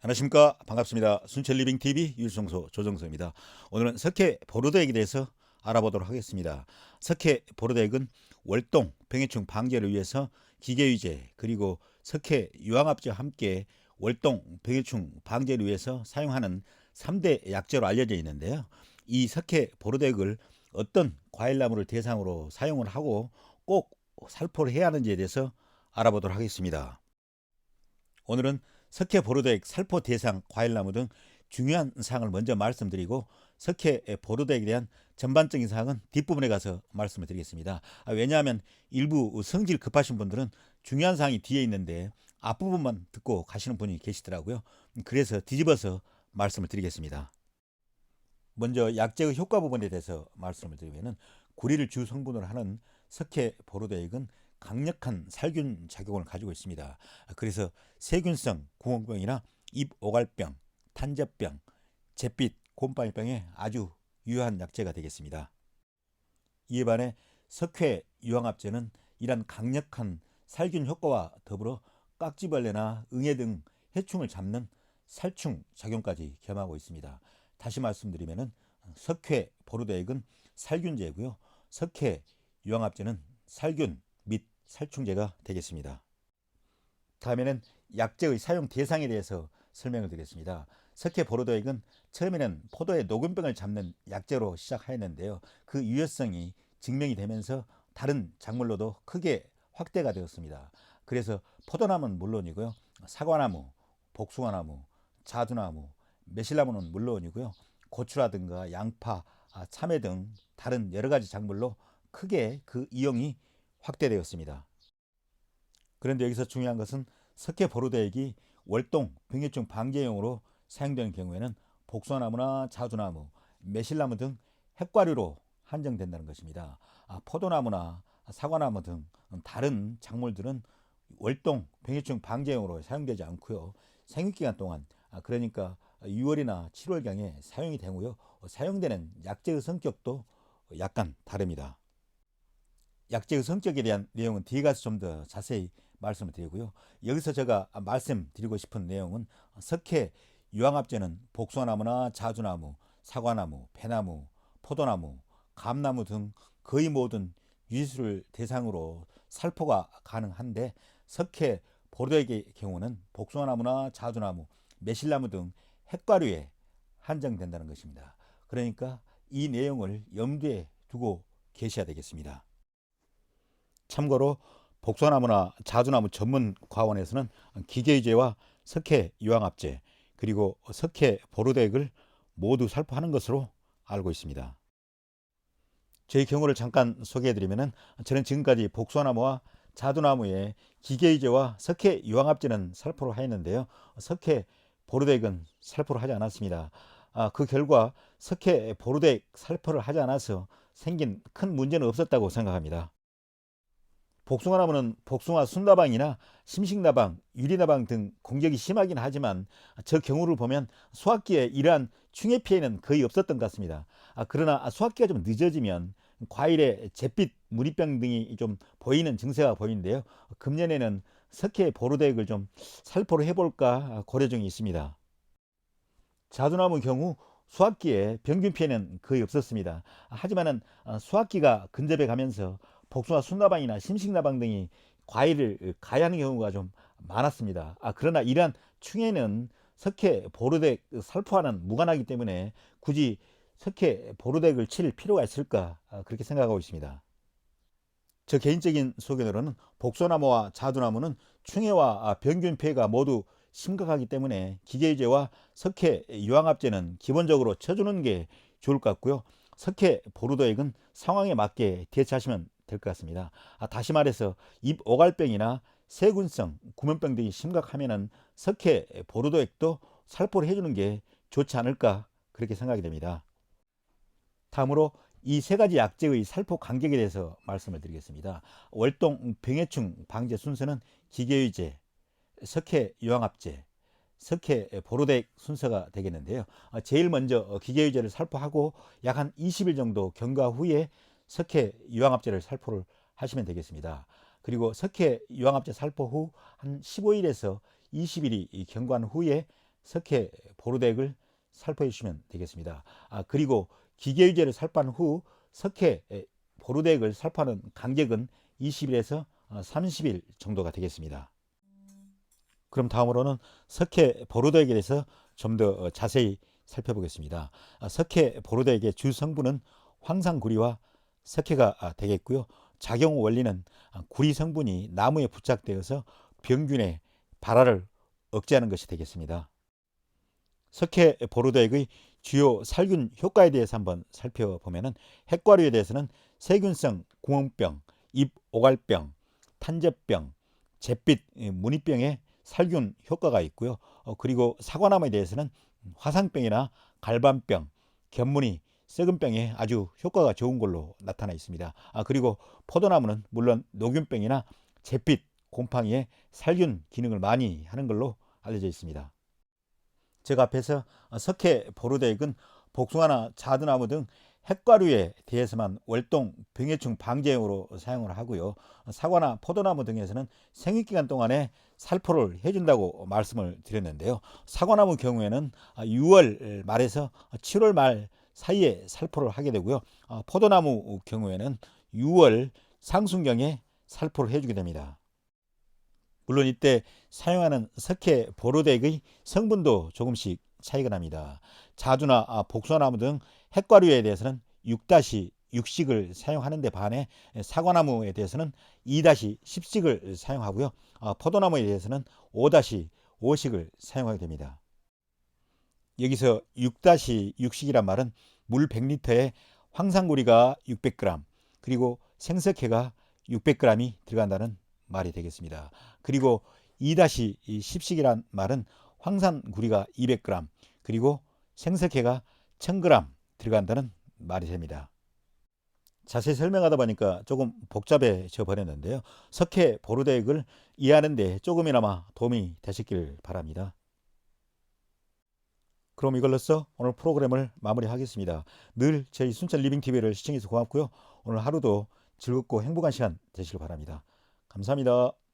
안녕하십니까. 반갑습니다. 순천 리빙TV 율성소 조정서입니다. 오늘은 석회 보로대액에 대해서 알아보도록 하겠습니다. 석회 보로대액은 월동 병해충 방제를 위해서 기계유제 그리고 석회 유황합제와 함께 월동 병해충 방제를 위해서 사용하는 3대 약재로 알려져 있는데요. 이 석회 보로대액을 어떤 과일나무를 대상으로 사용을 하고 꼭 살포를 해야 하는지에 대해서 알아보도록 하겠습니다. 오늘은 석회 보르덱 살포 대상 과일나무 등 중요한 사항을 먼저 말씀드리고 석회 보르덱에 대한 전반적인 사항은 뒷부분에 가서 말씀을 드리겠습니다. 아, 왜냐하면 일부 성질 급하신 분들은 중요한 사항이 뒤에 있는데 앞부분만 듣고 가시는 분이 계시더라고요. 그래서 뒤집어서 말씀을 드리겠습니다. 먼저 약재의 효과 부분에 대해서 말씀을 드리면은 구리를 주 성분으로 하는 석회 보르덱은 강력한 살균 작용을 가지고 있습니다. 그래서 세균성 구멍병이나 입 오갈병, 탄저병, 잿빛 곰팡이병에 아주 유효한 약재가 되겠습니다. 이에 반해 석회 유황합제는 이런 강력한 살균 효과와 더불어 깍지벌레나 응애 등 해충을 잡는 살충 작용까지 겸하고 있습니다. 다시 말씀드리면은 석회 보르데액은 살균제고요. 석회 유황합제는 살균 및 살충제가 되겠습니다. 다음에는 약재의 사용 대상에 대해서 설명을 드리겠습니다. 석회 보로도액은 처음에는 포도의 녹음병을 잡는 약재로 시작하였는데요. 그 유효성이 증명이 되면서 다른 작물로도 크게 확대가 되었습니다. 그래서 포도나무는 물론이고요. 사과나무, 복숭아나무, 자두나무, 매실나무는 물론이고요. 고추라든가 양파, 아, 참외 등 다른 여러 가지 작물로 크게 그 이용이 확대되었습니다. 그런데 여기서 중요한 것은 석회 보르대액이 월동 병해충 방제용으로 사용되는 경우에는 복숭아나무나 자두나무, 매실나무 등 핵과류로 한정된다는 것입니다. 아, 포도나무나 사과나무 등 다른 작물들은 월동 병해충 방제용으로 사용되지 않고요. 생육기간 동안 아, 그러니까 6월이나 7월경에 사용이 되고요. 사용되는 약재의 성격도 약간 다릅니다. 약재의 성격에 대한 내용은 뒤에 가서 좀 더 자세히 말씀을 드리고요. 여기서 제가 말씀드리고 싶은 내용은 석회 유황합제는 복숭아나무나 자두나무, 사과나무, 배나무, 포도나무, 감나무 등 거의 모든 유지수를 대상으로 살포가 가능한데 석회 보르도의 경우는 복숭아나무나 자두나무, 매실나무 등 핵과류에 한정된다는 것입니다. 그러니까 이 내용을 염두에 두고 계셔야 되겠습니다. 참고로 복숭아나무나 자두나무 전문 과원에서는 기계유제와 석회 유황합제 그리고 석회 보르덱을 모두 살포하는 것으로 알고 있습니다. 저희 경우를 잠깐 소개해드리면 저는 지금까지 복숭아나무와 자두나무에 기계유제와 석회 유황합제는 살포를 하였는데요. 석회 보르덱은 살포를 하지 않았습니다. 아, 그 결과 석회 보르덱 살포를 하지 않아서 생긴 큰 문제는 없었다고 생각합니다. 복숭아나무는 복숭아 순나방이나 심식나방, 유리나방 등 공격이 심하긴 하지만 저 경우를 보면 수확기에 이러한 충해 피해는 거의 없었던 것 같습니다. 아, 그러나 수확기가 좀 늦어지면 과일에 잿빛 무리병 등이 좀 보이는 증세가 보이는데요. 금년에는 석회 보르덱을 좀 살포를 해볼까 고려 중에 있습니다. 자두나무 경우 수확기에 병균 피해는 거의 없었습니다. 하지만은 수확기가 근접해 가면서 복숭아 순나방이나 심식나방 등이 과일을 가해하는 경우가 좀 많았습니다. 아, 그러나 이러한 충해는 석회 보르덱 살포와는 무관하기 때문에 굳이 석회 보르덱을 칠 필요가 있을까 아, 그렇게 생각하고 있습니다. 저 개인적인 소견으로는 복소나무와 자두나무는 충해와 병균 피해가 모두 심각하기 때문에 기계유제와 석회 유황합제는 기본적으로 쳐주는 게 좋을 것 같고요. 석회 보르도액은 상황에 맞게 대처하시면 될 것 같습니다. 아, 다시 말해서 입 오갈병이나 세균성 구멍병 등이 심각하면은 석회 보르도액도 살포를 해주는 게 좋지 않을까 그렇게 생각이 됩니다. 다음으로 이 세 가지 약재의 살포 간격에 대해서 말씀을 드리겠습니다. 월동 병해충 방제 순서는 기계유제, 석회 유황합제, 석회 보로덱 순서가 되겠는데요. 아, 제일 먼저 기계유제를 살포하고 약 한 20일 정도 경과 후에 석회 유황합제를 살포를 하시면 되겠습니다. 그리고 석회 유황합제 살포 후 한 15일에서 20일이 경과한 후에 석회 보로덱을 살포해 주시면 되겠습니다. 아, 그리고 기계유제를 살포한 후 석회 보로덱을 살포하는 간격은 20일에서 30일 정도가 되겠습니다. 그럼 다음으로는 석회 보로덱에 대해서 좀 더 자세히 살펴보겠습니다. 아, 석회 보로덱의 주 성분은 황산구리와 석회가 아, 되겠고요. 작용 원리는 아, 구리 성분이 나무에 부착되어서 병균의 발화를 억제하는 것이 되겠습니다. 석회 보로덱의 주요 살균 효과에 대해서 한번 살펴보면은 핵과류에 대해서는 세균성 구멍병, 잎 오갈병, 탄저병, 잿빛 무늬병의 살균 효과가 있고요. 어, 그리고 사과나무에 대해서는 화상병이나 갈반병, 견무늬, 썩은병에 아주 효과가 좋은 걸로 나타나 있습니다. 아, 그리고 포도나무는 물론 녹균병이나 잿빛, 곰팡이의 살균 기능을 많이 하는 걸로 알려져 있습니다. 제가 앞에서 석회 보르덱은 복숭아나 자두나무 등 핵과류에 대해서만 월동 병해충 방제용으로 사용을 하고요. 사과나 포도나무 등에서는 생育기간 동안에 살포를 해준다고 말씀을 드렸는데요. 사과나무 경우에는 6월 말에서 7월 말 사이에 살포를 하게 되고요. 포도나무 경우에는 6월 상순경에 살포를 해주게 됩니다. 물론 이때 사용하는 석회 보로덱의 성분도 조금씩 차이가 납니다. 자두나 복숭아나무 등 핵과류에 대해서는 6-6식을 사용하는 데 반해 사과나무에 대해서는 2-10식을 사용하고요. 포도나무에 대해서는 5-5식을 사용하게 됩니다. 여기서 6-6식이란 말은 물 100리터에 황산구리가 600g 그리고 생석회가 600g이 들어간다는 말이 되겠습니다. 그리고 2-10식이란 말은 황산구리가 200g 그리고 생석회가 1000g 들어간다는 말이 됩니다. 자세히 설명하다 보니까 조금 복잡해져 버렸는데요. 석회 보르덱을 이해하는데 조금이나마 도움이 되셨길 바랍니다. 그럼 이걸로써 오늘 프로그램을 마무리하겠습니다. 늘 저희 순천 리빙TV를 시청해서 고맙고요. 오늘 하루도 즐겁고 행복한 시간 되시길 바랍니다. 감사합니다.